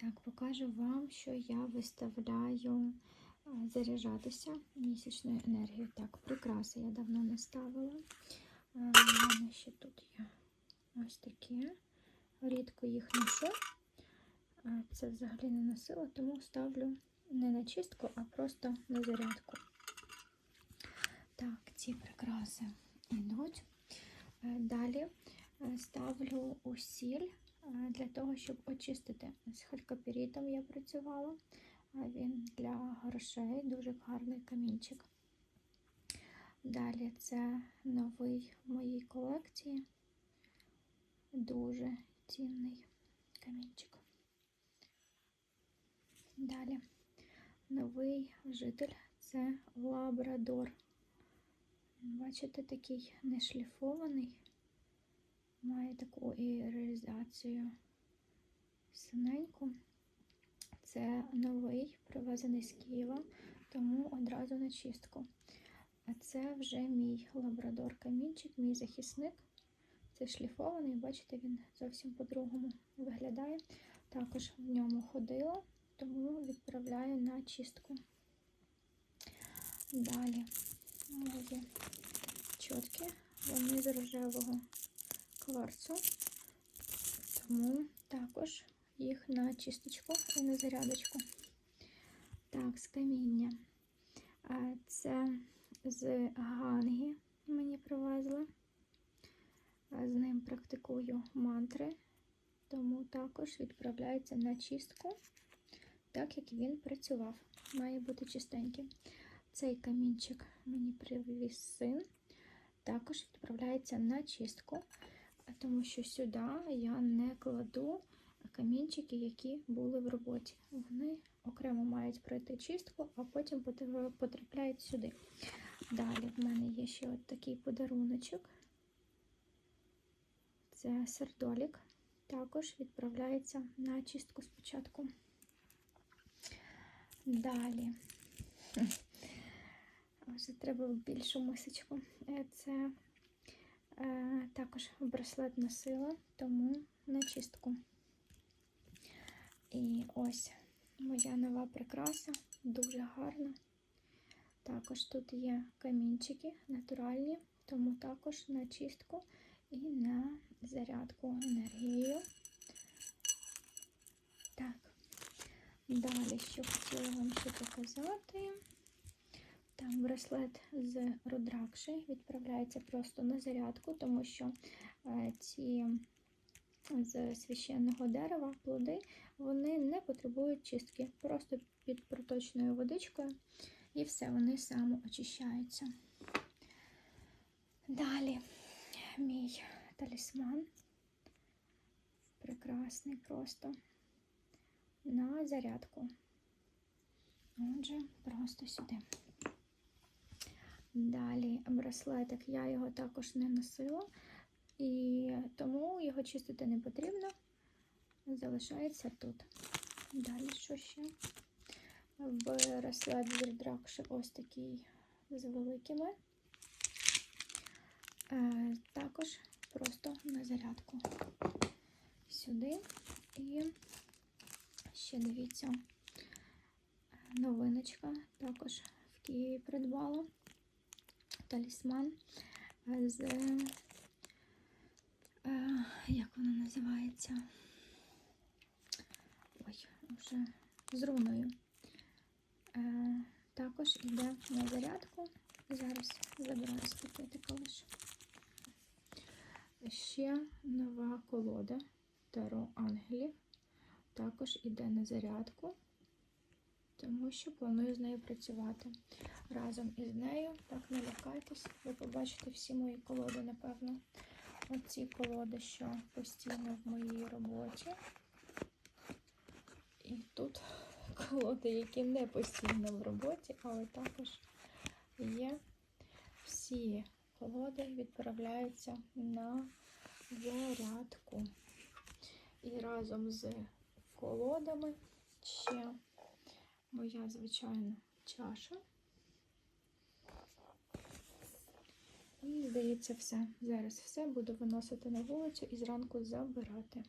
Так, покажу вам, що я виставляю заряджатися місячною енергією. Так, прикраси я давно не ставила. У мене ще тут є ось такі. Рідко їх ношу. Це взагалі не носила, тому ставлю не на чистку, а просто на зарядку. Так, ці прикраси йдуть. Е, Далі е, ставлю усіль е, для того, щоб очистити. З халькопірітом я працювала. Він для грошей, дуже гарний камінчик. Далі це новий в моїй колекції. Дуже цінний камінчик. Далі новий житель це лабрадор. Бачите, такий не шліфований, має таку і реалізацію синеньку. Це новий, привезений з Києва, тому одразу на чистку. А це вже мій лабрадор камінчик, мій захисник. Це шліфований, бачите, він зовсім по-другому виглядає. Також в ньому ходила, тому відправляю на чистку. Далі мої чотки, вони з рожевого кварцу, тому також їх на чисточку і на зарядочку. Так, з каміння. Це з Ганги мені привезли. З ним практикую мантри, тому також відправляється на чистку, так як він працював. Має бути чистеньким. Цей камінчик мені привіз син, також відправляється на чистку, тому що сюди я не кладу камінчики, які були в роботі. Вони окремо мають пройти чистку, а потім потрапляють сюди. Далі в мене є ще от такий подаруночок. Це сердолік. Також відправляється на чистку спочатку. Далі. Вже треба більшу мисочку. Е, Це також браслет носила, тому на чистку. І ось моя нова прикраса, дуже гарна. Також тут є камінчики натуральні, тому також на чистку і на зарядку енергією. Так, далі, що хотіла вам ще показати. Там браслет з Рудракши відправляється просто на зарядку, тому що е, ці з священного дерева плоди вони не потребують чистки, просто під проточною водичкою, і все, вони самоочищаються. Далі мій талісман. Прекрасний просто на зарядку. Отже, просто сюди. Далі браслетик, я його також не носила, і тому його чистити не потрібно. Залишається тут. Далі що ще? Браслет з Дракши ось такий з великими. Е, також просто на зарядку сюди. І ще дивіться, новиночка також в Києві придбала талісман з, е, як вона називається? Ой, вже з руною. Е, також йде на зарядку. Зараз забираю з пакетика лише. Ще нова колода Таро Ангелів. Також іде на зарядку, тому що планую з нею працювати разом із нею. Так, не лякайтесь, ви побачите всі мої колоди, напевно. Оці колоди, що постійно в моїй роботі. І тут колоди, які не постійно в роботі, але також є всі колоди відправляються на зарядку. І разом з колодами ще моя звичайна чаша. І, здається, все. Зараз все буду виносити на вулицю і зранку забирати.